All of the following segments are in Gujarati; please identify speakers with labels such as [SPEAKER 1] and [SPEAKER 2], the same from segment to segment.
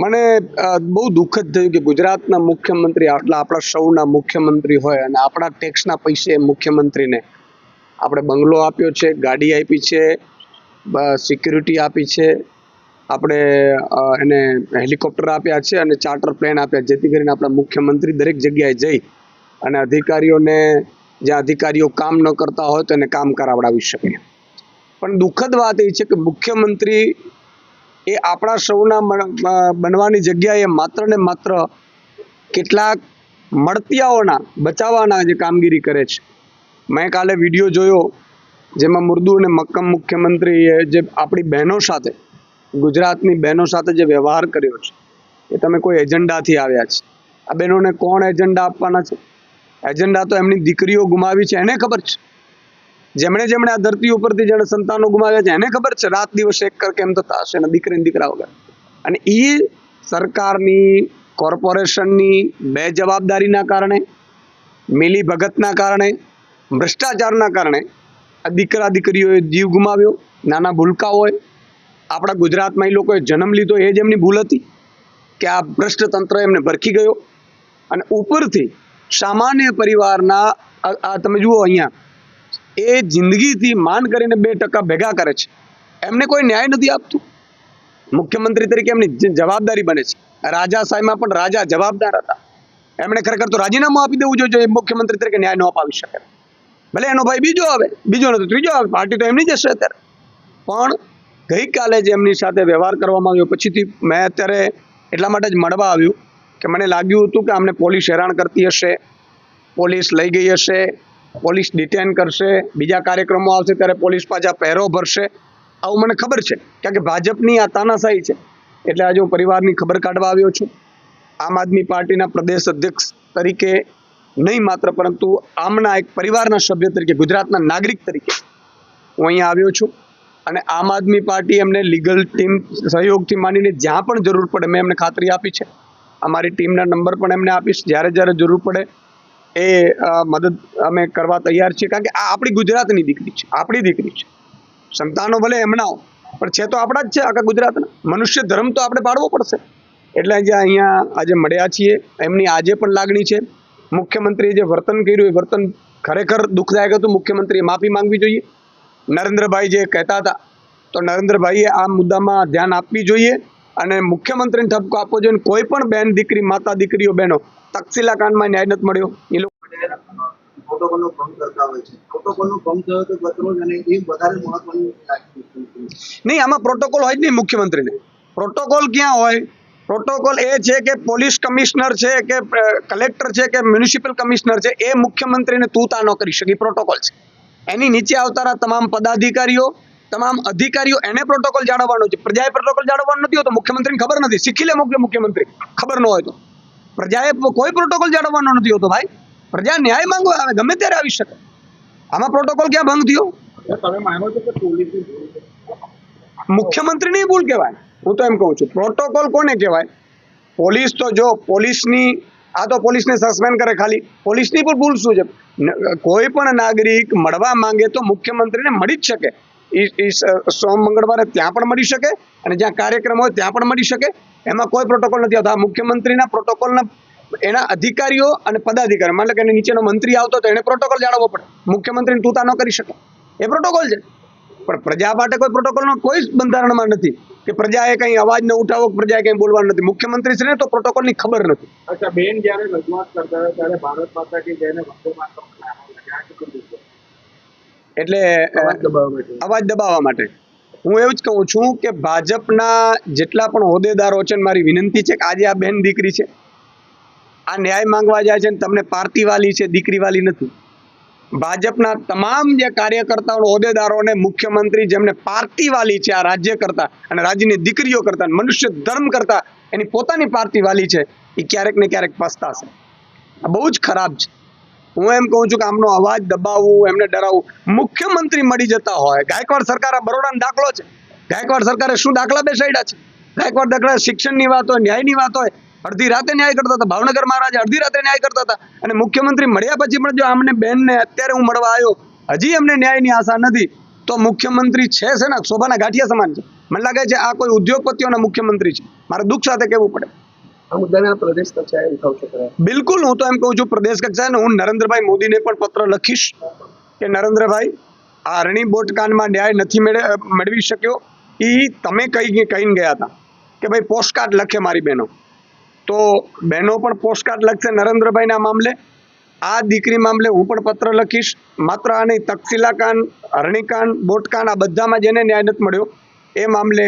[SPEAKER 1] મને બહુ દુઃખદ થયું કે ગુજરાતના મુખ્યમંત્રી આપણા સૌના મુખ્યમંત્રી હોય અને આપણા ટેક્સના પૈસે મુખ્યમંત્રીને આપણે બંગલો આપ્યો છે, ગાડી આપી છે સિક્યુરિટી આપી છે, આપણે એને હેલિકોપ્ટર આપ્યા છે અને ચાર્ટર પ્લેન આપ્યા જેથી કરીને આપણા મુખ્યમંત્રી દરેક જગ્યાએ જઈ અને અધિકારીઓને જ્યાં અધિકારીઓ કામ ન કરતા હોય તો એને કામ કરાવડાવી શકે. પણ દુઃખદ વાત એ છે કે મુખ્યમંત્રી એ આપણા સૌના બનવાની જગ્યાએ માત્ર ને માત્ર કેટલાક મળતિયાઓના, બચાવવાના જે કામગીરી કરે છે. મેં કાલે વીડિયો જોયો, જેમાં મુર્દુ અને મક્કમ મુખ્યમંત્રીએ જે આપણી બહેનો સાથે, ગુજરાતની બહેનો સાથે જે વ્યવહાર કર્યો છે, એ તમે કોઈ એજન્ડાથી આવ્યા છે. આ બહેનોને કોણ એજન્ડા આપવાના છે? એજન્ડા તો એમની દીકરીઓ ગુમાવી છે, એને ખબર છે? જેમણે જેમણે આ ધરતી ઉપરથી જેણે સંતાનો ગુમાવ્યા છે, એને ખબર છે, રાત દિવસ એક કર કેમ થતા હશે અને દીકરીને દીકરા વગર. અને એ સરકારની, કોર્પોરેશનની બે જવાબદારીના કારણે, મિલી ભગતના કારણે, ભ્રષ્ટાચારના કારણે આ દીકરા દીકરીઓએ જીવ ગુમાવ્યો, નાના ભૂલકાઓએ આપણા ગુજરાતમાં એ લોકોએ જન્મ લીધો એ જ એમની ભૂલ હતી કે આ ભ્રષ્ટ તંત્ર એમને ભરખી ગયો. અને ઉપરથી સામાન્ય પરિવારના આ- તમે જુઓ અહીંયા એ જિંદગીથી માન કરીને બે ટકા ભેગા કરે છે. એમને કોઈ ન્યાય નથી આપતું. મુખ્યમંત્રી તરીકે એમની જવાબદારી બને છે. રાજા સાહેબમાં પણ રાજા જવાબદાર હતા. એમણે ખરેખર તો રાજીનામું આપી દેવું જોઈએ મુખ્યમંત્રી તરીકે ન્યાય ન અપાવી શકે. ભલે એનો ભાઈ બીજો આવે, બીજો નથી ત્રીજો આવે, પાર્ટી તો એમની જ હશે અત્યારે. પણ ગઈકાલે જે એમની સાથે વ્યવહાર કરવામાં આવ્યો, પછીથી મેં અત્યારે એટલા માટે જ મળવા આવ્યું કે મને લાગ્યું હતું કે અમને પોલીસ હેરાન કરતી હશે, પોલીસ લઈ ગઈ હશે પોલીસ ડિટેન કરશે, બીજા કાર્યક્રમો આવશે ત્યારે પોલીસ પાછા પહેરો ભરશે. આવું મને ખબર છે, કારણ કે ભાજપની આ તાનાશાહી છે. એટલે આજે હું પરિવારની ખબર કાઢવા આવ્યો છું. આમ આદમી પાર્ટીના પ્રદેશ અધ્યક્ષ તરીકે નહીં માત્ર, પરંતુ આમના એક પરિવારના સભ્ય તરીકે, ગુજરાતના નાગરિક તરીકે હું અહીંયા આવ્યો છું. અને આમ આદમી પાર્ટી એમને લીગલ ટીમ સહયોગથી માંડીને જ્યાં પણ જરૂર પડે, મેં એમને ખાતરી આપી છે. અમારી ટીમના નંબર પણ એમને આપીશ. જ્યારે જ્યારે જરૂર પડે એ મદદ અમે કરવા તૈયાર છીએ. કારણ કે આ આપણી ગુજરાતની દીકરી છે. આપણી દીકરી છે. સંતાનો ભલે એમના પણ છે તો આપણા જ છે આખા ગુજરાતના. મનુષ્ય ધર્મ તો આપણે પાડવો પડશે. એટલે આજે અહીંયા આજે મળ્યા છીએ. એમની આજે પણ લાગણી છે. મુખ્યમંત્રીએ જે વર્તન કર્યું, એ વર્તન ખરેખર દુઃખદાયક હતું. મુખ્યમંત્રીએ માફી માંગવી જોઈએ. નરેન્દ્રભાઈ જે કહેતા હતા, તો નરેન્દ્રભાઈએ આ મુદ્દામાં ધ્યાન આપવી જોઈએ અને મુખ્યમંત્રીને ઠપકો આપવો જોઈએ. કોઈ પણ બેન દીકરી, માતા દીકરીઓ, બહેનો તક્ષશિલા કાંડમાં ન્યાય નથી મળ્યો. એ લોકો
[SPEAKER 2] પ્રોટોકોલનો ભંગ કરતા હોય છે. પ્રોટોકોલનો ભંગ થયો તો ગતરોજ અને એ વધારે મહત્વનું
[SPEAKER 1] નહીં આમાં પ્રોટોકોલ હોય જ નહીં મુખ્યમંત્રીને. પ્રોટોકોલ ક્યાં હોય? પ્રોટોકોલ એ છે કે પોલીસ કમિશનર છે કે કલેક્ટર છે કે મ્યુનિસિપલ કમિશનર છે એ મુખ્યમંત્રીને તા ન કરી શકે. પ્રોટોકોલ છે. એની નીચે આવતાના તમામ પદાધિકારીઓ તમામ અધિકારીઓ એને પ્રોટોકોલ જાળવવાનો છે. પ્રજાએ પ્રોટોકોલ જાળવવાનો નથી હોતો મુખ્યમંત્રીને ખબર નથી. શીખી લે મુખ્ય મુખ્યમંત્રી ખબર ન હોય તો. પ્રજાએ કોઈ પ્રોટોકોલ જાળવવાનો નથી હોતો ભાઈ. પ્રજા ન્યાય માંગવા આવે ગમે ત્યારે આવી શકે. આમાં પ્રોટોકોલ ક્યાં ભંગ થયો? મુખ્યમંત્રીની ભૂલ કહેવાય. હું તો એમ કહું છું પ્રોટોકોલ કોને કહેવાય? પોલીસ તો જો પોલીસની આ તો પોલીસને સસ્પેન્ડ કરે ખાલી. પોલીસની પણ ભૂલ શું છે? કોઈ પણ નાગરિક મળવા માંગે તો મુખ્યમંત્રીને મળી જ શકે. સોમ મંગળવારે ત્યાં પણ મળી શકે અને જ્યાં કાર્યક્રમ હોય ત્યાં પણ મળી શકે. એમાં કોઈ પ્રોટોકોલ નથી આવતો. આ મુખ્યમંત્રીના પ્રોટોકોલના એના અધિકારીઓ અને પદાધિકારી માની લો કે નીચેનો મંત્રી આવતો તો એને પ્રોટોકોલ જાળવવો પડે. મુખ્યમંત્રીને તૂતા ન કરી શકે. એ પ્રોટોકોલ છે. પણ પ્રજા માટે કોઈ પ્રોટોકોલનો કોઈ જ બંધારણમાં નથી કે પ્રજાએ કંઈ અવાજ ન ઉઠાવો પ્રજાએ કંઈ બોલવાનું નથી. મુખ્યમંત્રી છે ને તો પ્રોટોકોલની ખબર નથી.
[SPEAKER 2] અચ્છા, બેન જ્યારે રજૂઆત કરતા ત્યારે ભારત માતા કે જેને વંદે માતરમ નામ લગાવ્યા છે કેટલું છે?
[SPEAKER 1] એટલે
[SPEAKER 2] અવાજ દબાવવા માટે.
[SPEAKER 1] હું એવું જ કહું છું કે ભાજપના જેટલા પણ હોદ્દેદારો છે મારી વિનંતી છે કે આજે આ બેન દીકરી છે. આ ન્યાય માંગવા જાય છે તમને પાર્ટીવાલી છે દીકરીવાલી નથી. ભાજપના તમામ જે કાર્યકર્તાઓ હોદ્દેદારોને મુખ્યમંત્રી જેમને પાર્ટીવાલી છે આ રાજ્ય કરતા અને રાજ્યની દીકરીઓ કરતા મનુષ્ય ધર્મ કરતા એની પોતાની પાર્ટીવાલી છે એ ક્યારેક ને ક્યારેક પસ્તાશે. આ બહુ જ ખરાબ છે. હું એમ કહું છું કે આમનો અવાજ દબાવવું, એમને ડરાવવું. મુખ્યમંત્રી મળી જતા હોય. ગાયકવાડ સરકાર બરોડાનો દાખલો છે. ગાયકવાડ સરકારે શું દાખલા બેસાડ્યા છે? ગાયકવાડ દાખલા શિક્ષણની વાત હોય, ન્યાયની વાત હોય, અડધી રાતે ન્યાય કરતા હતા. ભાવનગર મહારાજ અડધી રાતે ન્યાય કરતા હતા. અને મુખ્યમંત્રી મળ્યા પછી પણ જો આમને બેનને અત્યારે હું મળવા આવ્યો, હજી એમને ન્યાયની આશા નથી, તો મુખ્યમંત્રી છે છે ને શોભાના ગાંઠિયા સમાન છે. મને લાગે છે આ કોઈ ઉદ્યોગપતિઓના મુખ્યમંત્રી છે. મારે દુઃખ સાથે કહેવું પડે. બિલકુલ, હું તો એમ કહું છું, પ્રદેશ કક્ષાએ હું નરેન્દ્રભાઈ મોદીને પણ પત્ર લખીશ કે નરેન્દ્રભાઈ આ અરણી બોટકાંડમાં ન્યાય નથી મેળે મેળવી શક્યો. એ તમે કઈ કહીને ગયા હતા કે ભાઈ પોસ્ટકાર્ડ લખે મારી બહેનો. તો બહેનો પણ પોસ્ટકાર્ડ લખશે નરેન્દ્રભાઈના મામલે. આ દીકરી મામલે હું પણ પત્ર લખીશ. માત્ર આ નહીં તકશીલાકાંડ અરણીકાંડ, બોટકાંડ આ બધામાં જેને ન્યાય નથી મળ્યો. એ મામલે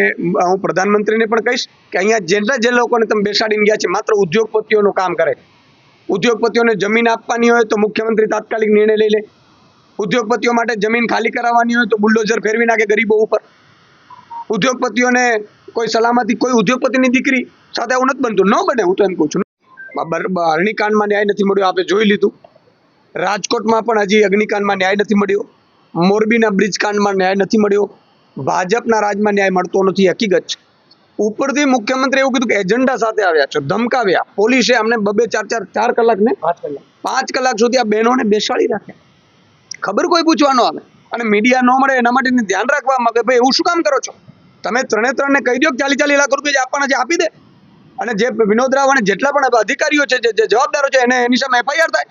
[SPEAKER 1] હું પ્રધાનમંત્રીને પણ કહીશ કે અહીંયા જેટલા જે લોકોને તમે બેસાડીને ગયા છે, માત્ર ઉદ્યોગપતિઓનું કામ કરે. ઉદ્યોગપતિઓને જમીન આપવાની હોય તો મુખ્યમંત્રી તાત્કાલિક નિર્ણય લઈ લે. ઉદ્યોગપતિઓ માટે જમીન ખાલી કરાવવાની હોય તો બુલડોઝર ફેરવી નાખે ગરીબો ઉપર. ઉદ્યોગપતિઓને કોઈ સલામતી, કોઈ ઉદ્યોગપતિની દીકરી સાથે આવું નથી બનતું. ન બને, હું તો એમ કહું છું. અગ્નિકાંડમાં ન્યાય નથી મળ્યો આપણે જોઈ લીધું. રાજકોટમાં પણ હજી અગ્નિકાંડમાં ન્યાય નથી મળ્યો. મોરબીના બ્રિજ કાંડમાં ન્યાય નથી મળ્યો. ભાજપના રાજમાં ન્યાય મળતો નથી હકીકત છે. ઉપરથી મુખ્યમંત્રી એવું કીધું કે એજન્ડા સાથે આવ્યા છો ધમકાવ્યા. પોલીસે અમને બબે ચાર ચાર ચાર કલાક. ને
[SPEAKER 2] પાંચ કલાક
[SPEAKER 1] સુધી આ બહેનોને બેસાડી રાખે ખબર કોઈ પૂછવાનો આવે? અને મીડિયા ન મળે એના માટે ધ્યાન રાખવા માંગે. ભાઈ એવું શું કામ કરો છો? તમે ત્રણે ત્રણને કહી દો કે ચાલી ચાલી લાખ રૂપિયા આપવાના છે આપી દે. અને જે વિનોદ રાવ અને જેટલા પણ અધિકારીઓ છે જે જે જવાબદારો છે એને એની સામે એફઆઈઆર થાય.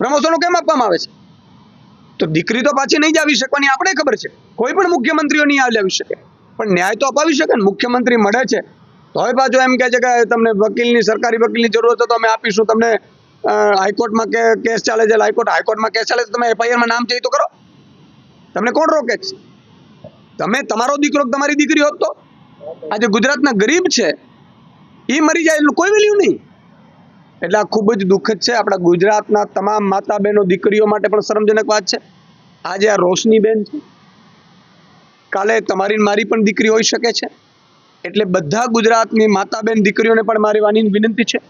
[SPEAKER 1] પ્રમોશનો કેમ આપવામાં આવે છે? તો દીકરી તો પાછી નહીં જ આવી શકવાની આપણે ખબર છે. કોઈ પણ મુખ્યમંત્રીઓ નહીં આવી શકે. પણ ન્યાય તો અપાવી શકે ને, મુખ્યમંત્રી મળે છે તો હવે પાછો એમ કહે છે કે તમને વકીલની, સરકારી વકીલની જરૂર હોય તો અમે આપીશું. તમને હાઈકોર્ટમાં કે, કેસ ચાલે છે, હાઈકોર્ટ, હાઈકોર્ટમાં કેસ ચાલે છે, તમે એફઆઈઆરમાં નામ છે તો કરો. તમને કોણ રોકે છે? તમે, તમારો દીકરો તમારી દીકરી હોત તો? આજે ગુજરાતના ગરીબ છે એ મરી જાય એટલું કોઈ વેલ્યુ નહીં. એટલે આ ખૂબ જ દુઃખદ છે, આપણા ગુજરાતના તમામ માતા બહેનો દીકરીઓ માટે પણ શરમજનક વાત છે. આજે આ રોશની બેન છે કાલે તમારી મારી પણ દીકરી હોઈ શકે છે? એટલે બધા ગુજરાતની માતા બેન દીકરીઓને પણ મારી વાની વિનંતી છે.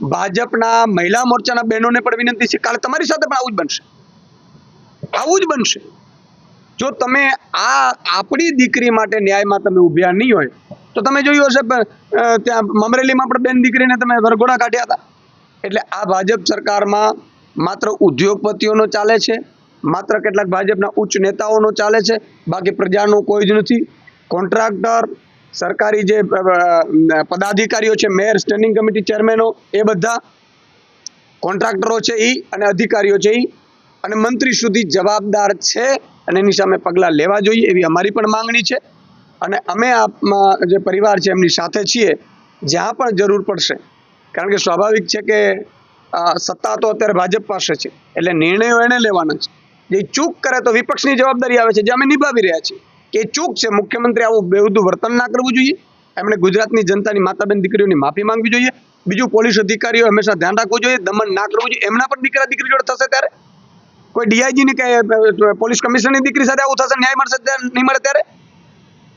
[SPEAKER 1] ભાજપના મહિલા મોરચાના બહેનોને પણ વિનંતી છે. કાલે તમારી સાથે પણ આવું જ બનશે. આવું જ બનશે. જો તમે આ આપણી દીકરી માટે ન્યાયમાં તમે ઉભ્યા નહીં હોય, તો તમે જોયું હશે ત્યાં મમરેલીમાં પણ બેન દીકરીને તમે વરઘોડા કાઢ્યા હતા. એટલે આ ભાજપ સરકારમાં માત્ર ઉદ્યોગપતિઓનો ચાલે છે માત્ર કેટલાક ભાજપના ઉચ્ચ નેતાઓનો ચાલે છે, બાકી પ્રજાનું કોઈ જ નથી. કોન્ટ્રાક્ટર, સરકારી જે પદાધિકારીઓ છે, મેયર સ્ટેન્ડિંગ કમિટી ચેરમેનો એ બધા કોન્ટ્રાક્ટરો છે એ અને અધિકારીઓ છે એ અને મંત્રી સુધી જવાબદાર છે અને એની સામે પગલાં લેવા જોઈએ એવી અમારી પણ માંગણી છે. અને અમે આપમાં જે પરિવાર છે એમની સાથે છીએ, જ્યાં પણ જરૂર પડશે. કારણ કે સ્વાભાવિક છે કે સત્તા તો અત્યારે ભાજપ પાસે છે, એટલે નિર્ણયો એને લેવાના છે. જે ચૂક કરે તો વિપક્ષની જવાબદારી આવે છે, જે અમે નિભાવી રહ્યા છીએ. કે ચૂક છે, મુખ્યમંત્રી આવું બેહુદું વર્તન ના કરવું જોઈએ. એમણે ગુજરાતની જનતાની માતાબેન દીકરીઓની માફી માંગવી જોઈએ. બીજું પોલીસ અધિકારીઓ હંમેશા ધ્યાન રાખવું જોઈએ, દમન ના કરવું જોઈએ. એમના પણ દીકરા દીકરી જોડે થશે ત્યારે. કોઈ ડીઆઈજીની કે પોલીસ કમિશનરની દીકરી સાથે આવું થશે, ન્યાય મળશે નહીં મળે ત્યારે?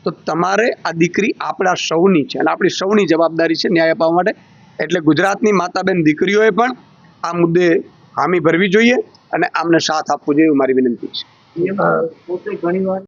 [SPEAKER 1] તો તમારે આ દીકરી આપણા સૌની છે અને આપણી સૌની જવાબદારી છે ન્યાય અપાવવા માટે. એટલે ગુજરાતની માતાબેન દીકરીઓએ પણ આ મુદ્દે હામી ભરવી જોઈએ. અને આમને સાથ આપવો જોઈએ મારી વિનંતી છે.
[SPEAKER 2] પોતે ઘણી વાર